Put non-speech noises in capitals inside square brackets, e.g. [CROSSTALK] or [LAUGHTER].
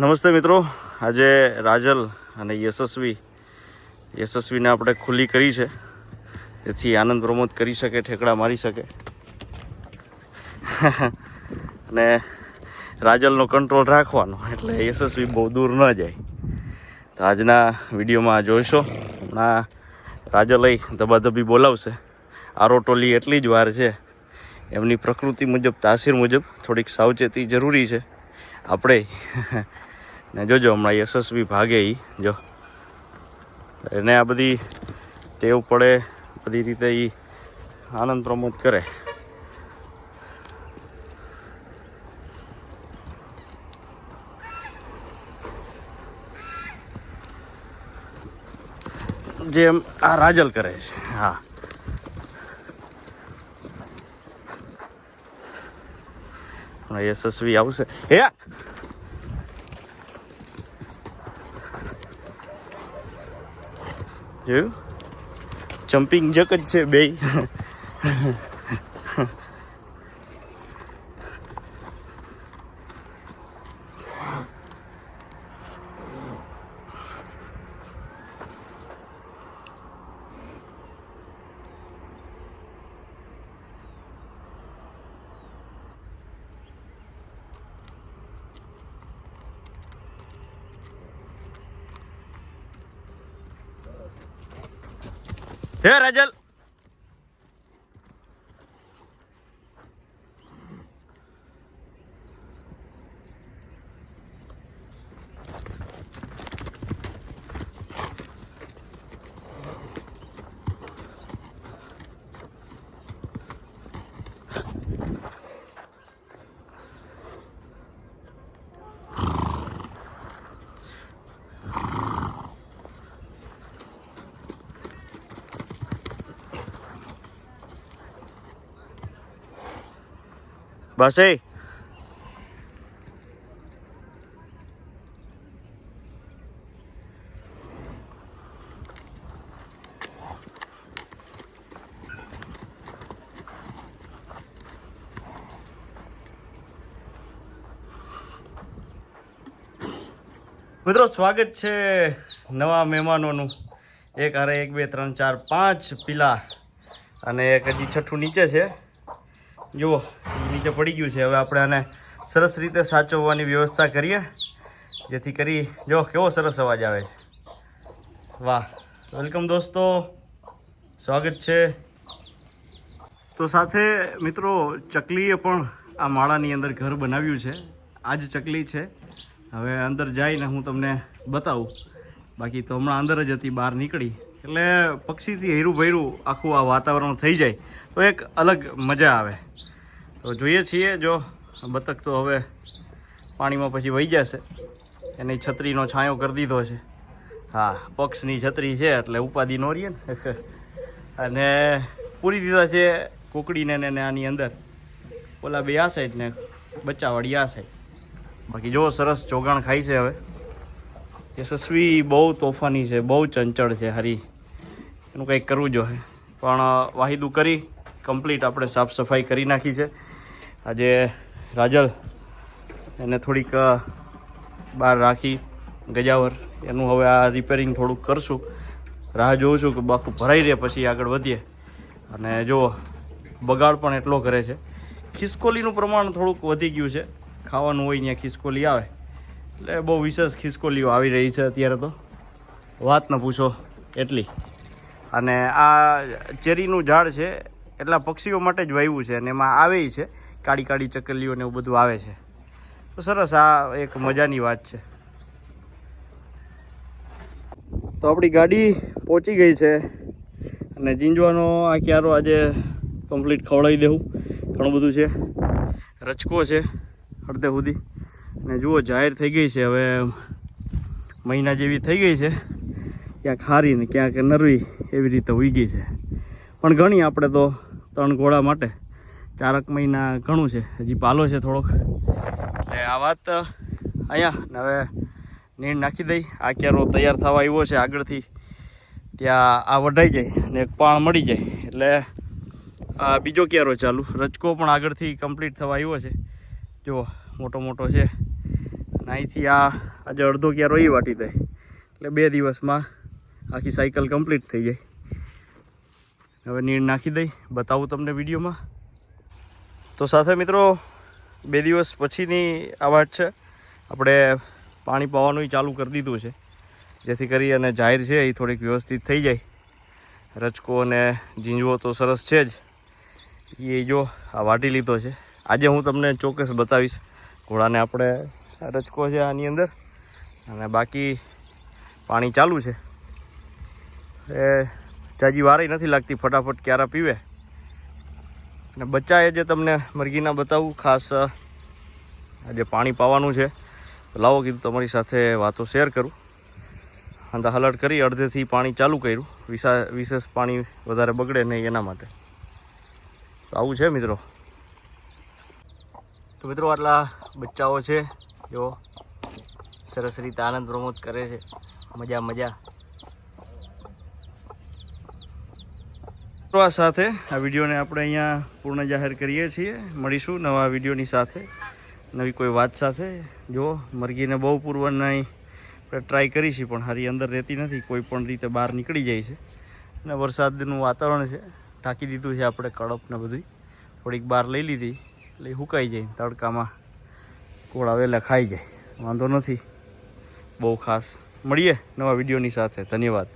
નમસ્તે મિત્રો. આજે રાજલ અને યશસ્વી, યશસ્વીને આપણે ખુલ્લી કરી છે. જેથી આનંદ પ્રમોદ કરી શકે, ઠેકડા મારી શકે. [LAUGHS] અને રાજલનો કંટ્રોલ રાખવાનો, એટલે યશસ્વી બહુ દૂર ન જાય. તો આજના વિડીયોમાં જોઈશો. હમણાં રાજલ ધબાધબી બોલાવશે. આરોટોલી એટલી જ વાર છે. એમની પ્રકૃતિ મુજબ, તાસીર મુજબ થોડીક સાવચેતી જરૂરી છે. આપણે ને જોજો હમણાં યશસ્વી ભાગે એ જો. એને આ બધી ટેવ પડે, બધી રીતે એ આનંદ પ્રમોદ કરે. જેમ આ રાજલ કરે છે, હા. યશસ્વી આવશે. હે જોયું જમ્પિંગ જક જ છે બે હે રાજલ બસ એ. મિત્રો, સ્વાગત છે નવા મહેમાનોનું. એક હારે એક, બે, ત્રણ, ચાર, પાંચ પીલા અને એક હજી છઠ્ઠું નીચે છે. જુઓ, નીચે પડી ગયું છે. હવે આપણે આને સરસ રીતે સાચવવાની વ્યવસ્થા કરીએ. જેથી કરી જો કેવો સરસ અવાજ આવે છે. વાહ. વેલકમ દોસ્તો. સ્વાગત છે. તો સાથે મિત્રો, ચકલીએ પણ આ માળાની અંદર ઘર બનાવ્યું છે. આ જ ચકલી છે. હવે અંદર જઈને હું તમને બતાવું. બાકી તો હમણાં અંદર જ હતી, બહાર નીકળી. એટલે પક્ષીથી હેરું ભૈરું આખું આ વાતાવરણ થઈ જાય તો એક અલગ મજા આવે. તો જોઈએ છીએ જો બતક તો હવે પાણીમાં પછી વહી જશે. એની છત્રીનો છાંયો કરી દીધો છે. હા, પક્ષની છત્રી છે એટલે ઉપાધિ નો રહીએ ને. [LAUGHS] અને પૂરી દીધા છે કુકડીને ને આની અંદર. ઓલા બે આ સાઈડ ને બચ્ચાવાળી આ સાઈડ બાકી જો સરસ ચોગાણ ખાય છે હવે. યશસ્વી બહુ તોફાની છે, બહુ ચંચળ છે, હરી. એનું કંઈક કરવું જોઈએ. પણ વાહિદું કરી, કમ્પ્લીટ આપણે સાફ સફાઈ કરી નાખી છે. આજે રાજલ એને થોડીક બહાર રાખી, ગજાવર, એનું હવે આ રિપેરિંગ થોડુંક કરશું. રાહ જોઉં છું કે બાકું ભરાઈ રહે પછી આગળ વધીએ. અને જો, બગાડ પણ એટલો કરે છે. ખિસકોલીનું પ્રમાણ થોડુંક વધી ગયું છે. ખાવાનું હોય ત્યાં ખિસકોલી આવે. એટલે બહુ વિશેષ ખિસકોલીઓ આવી રહી છે અત્યારે તો. વાત ન પૂછો, એટલી. અને આ ચેરીનું ઝાડ છે, એટલા પક્ષીઓ માટે જ વાવ્યું છે અને એમાં આવે છે, કાળી કાળી ચકલીઓ ને એવું બધું આવે છે. તો સરસ આ એક મજાની વાત છે. તો આપણી ગાડી પહોંચી ગઈ છે અને જીંજવાનો આ ક્યારો આજે કમ્પ્લીટ ખવડાવી દેવું. ઘણું બધું છે. રચકો છે, અડધે સુધી. અને જુઓ, જાહેર થઈ ગઈ છે હવે મહિના જેવી થઈ ગઈ છે. ક્યાંક હારી ને ક્યાંક નરવી. એવી રીતે ઉગી છે. પણ ઘણી આપણે તો ત્રણ ઘોડા માટે. ચારક મહિના ઘણું છે. હજી પાલો છે થોડોક. એટલે આ વાત અહીંયા હવે નીણ નાખી દઈ. આ ક્યારો તૈયાર થવા આવ્યો છે આગળથી. ત્યાં આ વઢાઈ જાય અને એક પાણ મળી જાય. એટલે આ બીજો ક્યારો ચાલુ. રચકો પણ આગળથી કમ્પ્લીટ થવા આવ્યો છે. જુઓ, મોટો મોટો છે. અને અહીંથી આ આજે અડધો ક્યારો એ વાટી દે. એટલે બે દિવસમાં આખી સાયકલ કમ્પ્લીટ થઈ જાય. હવે નીર નાખી દઈ, બતાવું તમને વિડીયોમાં. તો સાથે મિત્રો, બે દિવસ પછીની આ વાત છે. આપણે પાણી પાવાનું ચાલુ કરી દીધું છે. જેથી કરી અને જાહેર છે, એ થોડીક વ્યવસ્થિત થઈ જાય. રચકો અને ઝીંઝવો તો સરસ છે જ. એ જો આ વાટી લીધો છે. આજે હું તમને ચોક્કસ બતાવીશ ઘોડાને આપણે રચકો છે આની અંદર. અને બાકી પાણી ચાલુ છે. એ જાજી વારે નથી લાગતી, ફટાફટ ક્યારા પીવે. અને બચ્ચા એ જે તમને મરઘીના બતાવું, ખાસ આજે પાણી પાવાનું છે. લાવો કીધું તમારી સાથે વાતો શેર કરું. અંદા હલટ કરી, અડધેથી પાણી ચાલુ કર્યું. વિશા, વિશેષ પાણી વધારે બગડે નહીં એના માટે. તો આવું છે મિત્રો. તો મિત્રો આટલા બચ્ચાઓ છે જો સરસ રીતે આનંદ પ્રમોદ કરે છે. મજા મજા. તો સાથે આ વિડીયોને આપણે અહીંયા પૂર્ણ જાહેર કરીએ છીએ. મળીશું નવા વિડીયોની સાથે. નવી કોઈ વાત સાથે. જો મરઘીને બહુ પૂર્વની ટ્રાય કરી છે, પણ હારી અંદર રહેતી નથી. કોઈ પણ રીતે બહાર નીકળી જાય છે. અને વરસાદનું વાતાવરણ છે. ઢાંકી દીધું છે આપણે કડપને બધી થોડીક બહાર લઈ લીધી. એટલે સુકાઈ જાય. તડકામાં કોળાવેલા ખાઈ જાય. વાંધો નથી. બહુ ખાસ. મળીએ નવા વિડીયોની સાથે. ધન્યવાદ.